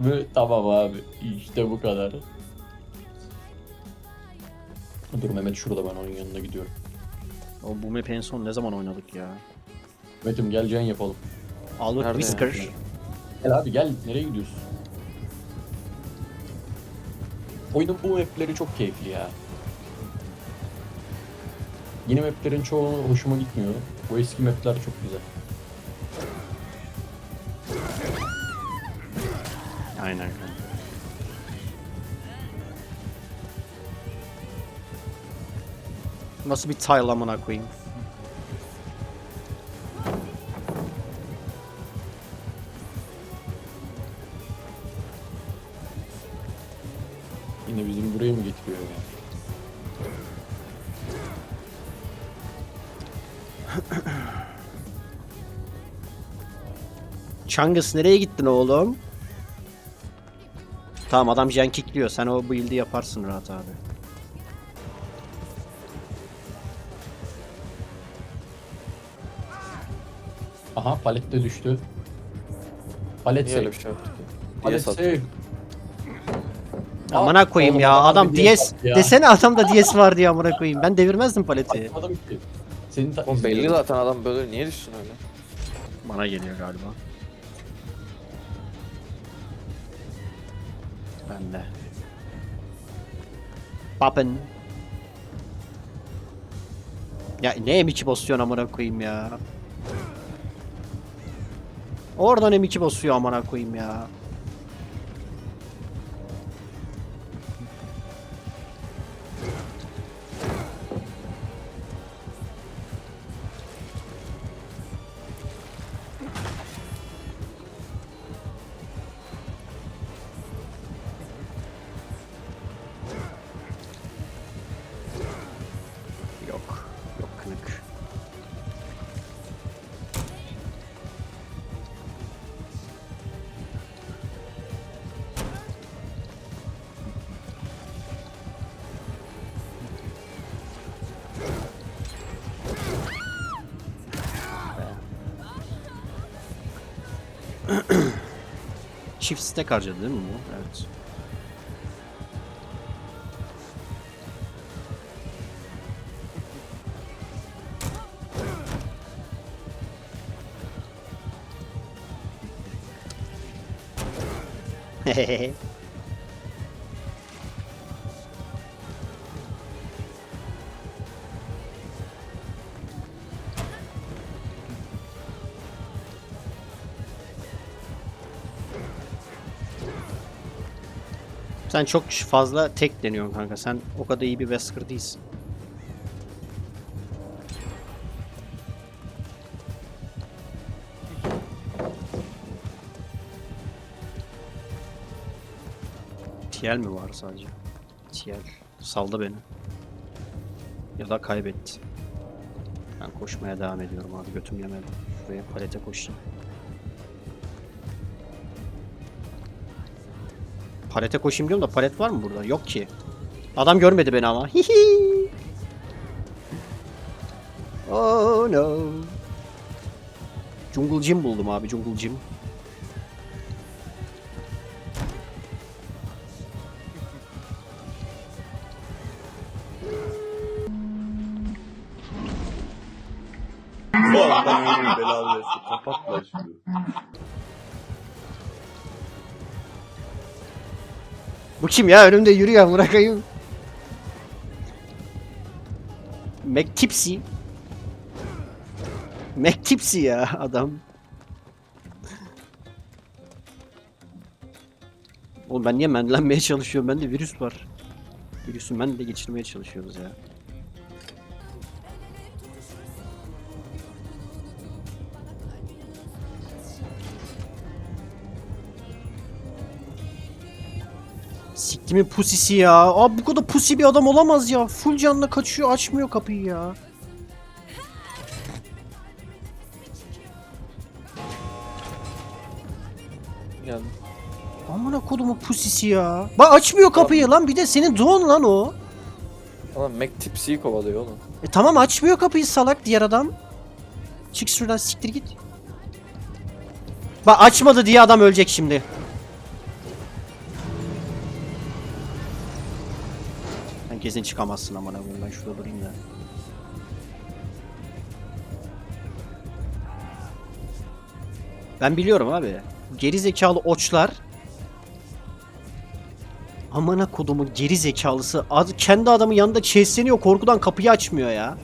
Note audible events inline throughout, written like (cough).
mü? Tamam abi. İşte bu kadar. Dur Mehmet şurada ben onun yanına gidiyorum. O bu map en son ne zaman oynadık ya? Mehmet'im gel can yapalım. Albert Nerede Whisker. ya? Gel abi gel. Nereye gidiyorsun? Oyunun bu mapleri çok keyifli ya. Yeni maplerin çoğu hoşuma gitmiyor. Bu eski mapler çok güzel. Aynen. Nasıl bir tile amına koyayım? Yine bizim buraya mı getiriyor ya? Changus nereye gittin oğlum? Tamam adam jen kickliyor. Sen o build'i yaparsın rahat abi. Aha palet de düştü. Palet Niye öyle save. bir şey yaptık ya? Palet Diye sattık. save. Amına koyayım oğlum ya. adama Adam bir DS sattı ya. desene adamda DS var diye amına koyayım. Ben devirmezdim paleti. Atmadım ki. Senin ta- Oğlum belli zaten adam böyle niye düşsün öyle? Bana geliyor galiba. Ben de. Poppin. Ya ne M2 basıyorsun amına koyayım ya. Oradan M2 basıyor amına koyayım ya. Çift stack harcadı değil mi bu? Evet. (laughs) Sen çok fazla tek deniyorsun kanka. Sen o kadar iyi bir Wesker değilsin. TL mi var sadece? TL. Saldı beni. Ya da kaybetti. Ben koşmaya devam ediyorum abi. Götüm yemedi. Şuraya palete koşayım. Palete koşayım diyorum da palet var mı burada? Yok ki. Adam görmedi beni ama. Hihi. oh no. Jungle Gym buldum abi. Jungle Gym. Allah belanı Bu kim ya? Önümde yürüyor bırakayım. McTipsy. McTipsy ya adam. Oğlum ben niye menlenmeye çalışıyorum? Bende virüs var. Virüsü ben de geçirmeye çalışıyoruz ya. Siktimin pusisi ya. Abi bu kadar pusi bir adam olamaz ya. Full canla kaçıyor açmıyor kapıyı ya. Geldim. Amına kodumun pusisi ya. Bak açmıyor kapıyı lan bir de senin doğun lan o. Adam Mac Tipsy'yi kovalıyor oğlum. E tamam açmıyor kapıyı salak diğer adam. Çık şuradan siktir git. Bak açmadı diye adam ölecek şimdi. Kesin çıkamazsın amına koyayım ben şurada durayım da. Ben biliyorum abi. Geri zekalı oçlar Amına kodumun geri zekalısı ad, kendi adamın yanında çesleniyor korkudan kapıyı açmıyor ya.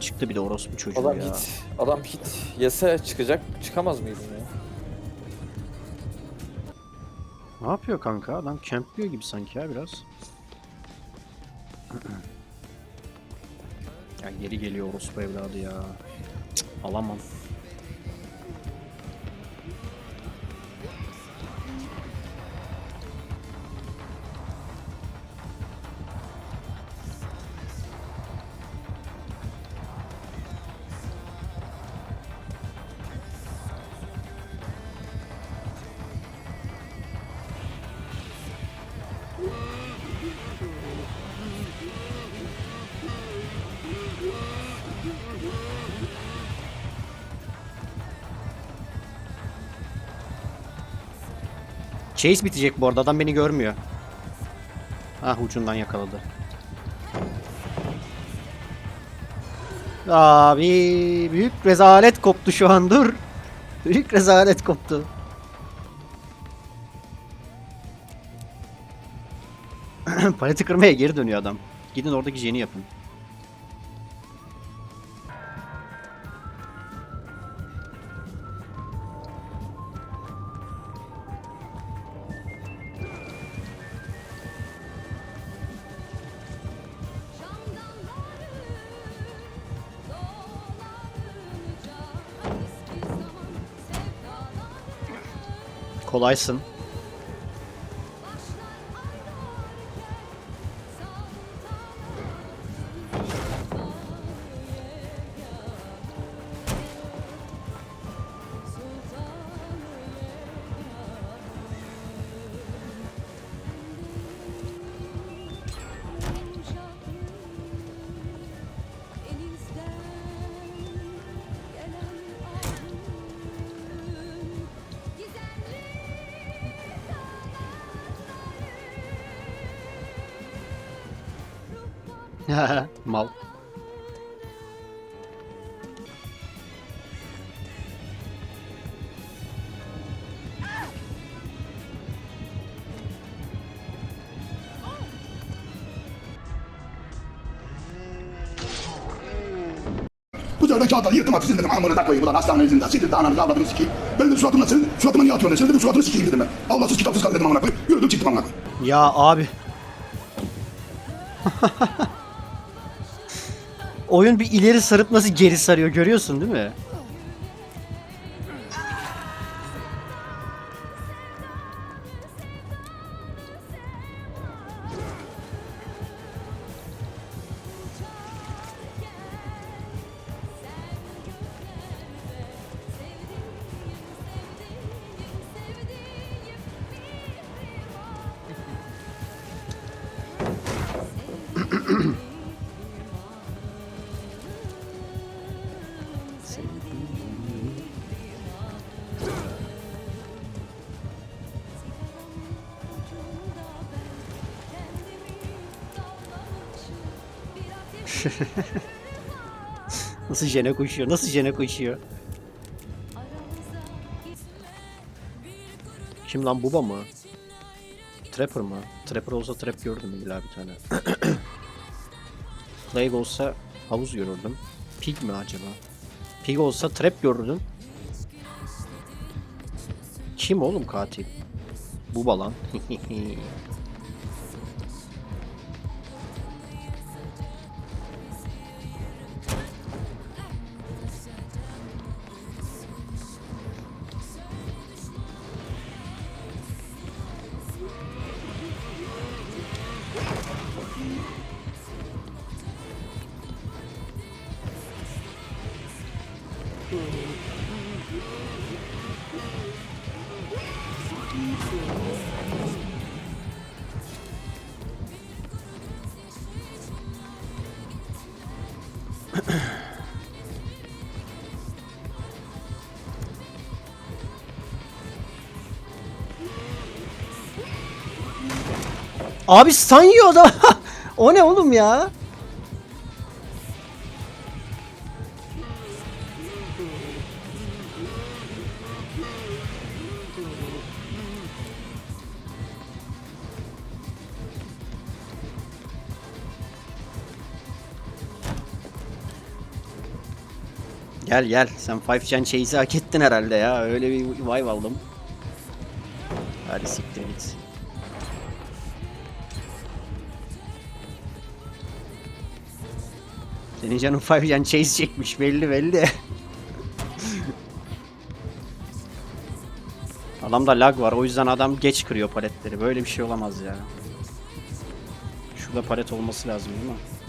Çıktı bir de orospu çocuğu Adam ya. hit. Adam hit yese çıkacak. Çıkamaz mıydın ya? Ne yapıyor kanka? Adam campliyor gibi sanki ya biraz. (clears throat) ya geri geliyor orospu evladı ya. Cık, alamam. Chase bitecek bu arada adam beni görmüyor. Ah ucundan yakaladı. Abi büyük rezalet koptu şu an dur. Büyük rezalet koptu. (clears throat) Paleti kırmaya geri dönüyor adam. Gidin oradaki jeni yapın. Kolaysın. (laughs) Mal. Bu sefer kağıtları yırttım atı dedim amına koyayım ulan hastanenizin de siktir de ananızı avradını sikeyim. Ben de suratımla senin suratıma niye atıyorsun? Dedim suratını sikeyim dedim ben. Allahsız kitapsız kal dedim amına koyayım. Yürüdüm çıktım amına koyayım. Ya abi. Oyun bir ileri sarıp nasıl geri sarıyor görüyorsun değil mi? (laughs) Nasıl jene koşuyor? Nasıl jene koşuyor? Kim lan Buba mı? Trapper mı? Trapper olsa trap gördüm illa bir tane. (clears throat) Plague olsa havuz görürdüm. Pig mi acaba? Pig olsa trap görürdüm. Kim oğlum katil? Buba lan. (laughs) Abi sanıyor adam. (laughs) o ne oğlum ya? Gel gel. Sen Five Gen Chase'i hak ettin herhalde ya. Öyle bir vibe aldım. Hadi siktir git. Senin canın Five Gen Chase çekmiş belli belli. (laughs) Adamda lag var o yüzden adam geç kırıyor paletleri. Böyle bir şey olamaz ya. Şurada palet olması lazım değil mi?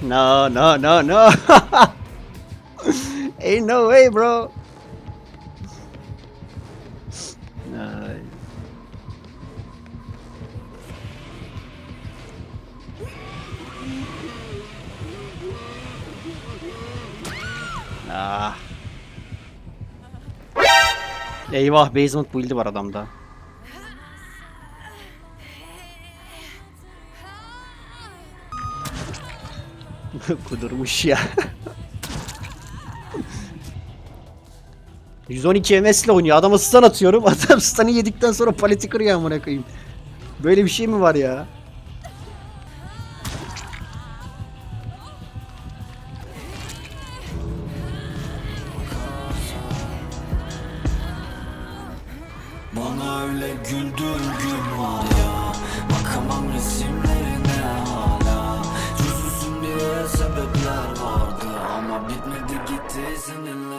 No, no, no, no. (laughs) Ain't no way, bro. Eyvah basement build'i var adamda. (laughs) Kudurmuş ya. (laughs) 112 MS ile oynuyor. Adama stun atıyorum. (laughs) Adam stun'ı yedikten sonra paleti kırıyor amına koyayım. Böyle bir şey mi var ya? öyle güldüğün gün var ya Bakamam resimlerine hala. Çözülsün diye sebepler vardı Ama bitmedi gitti seninle.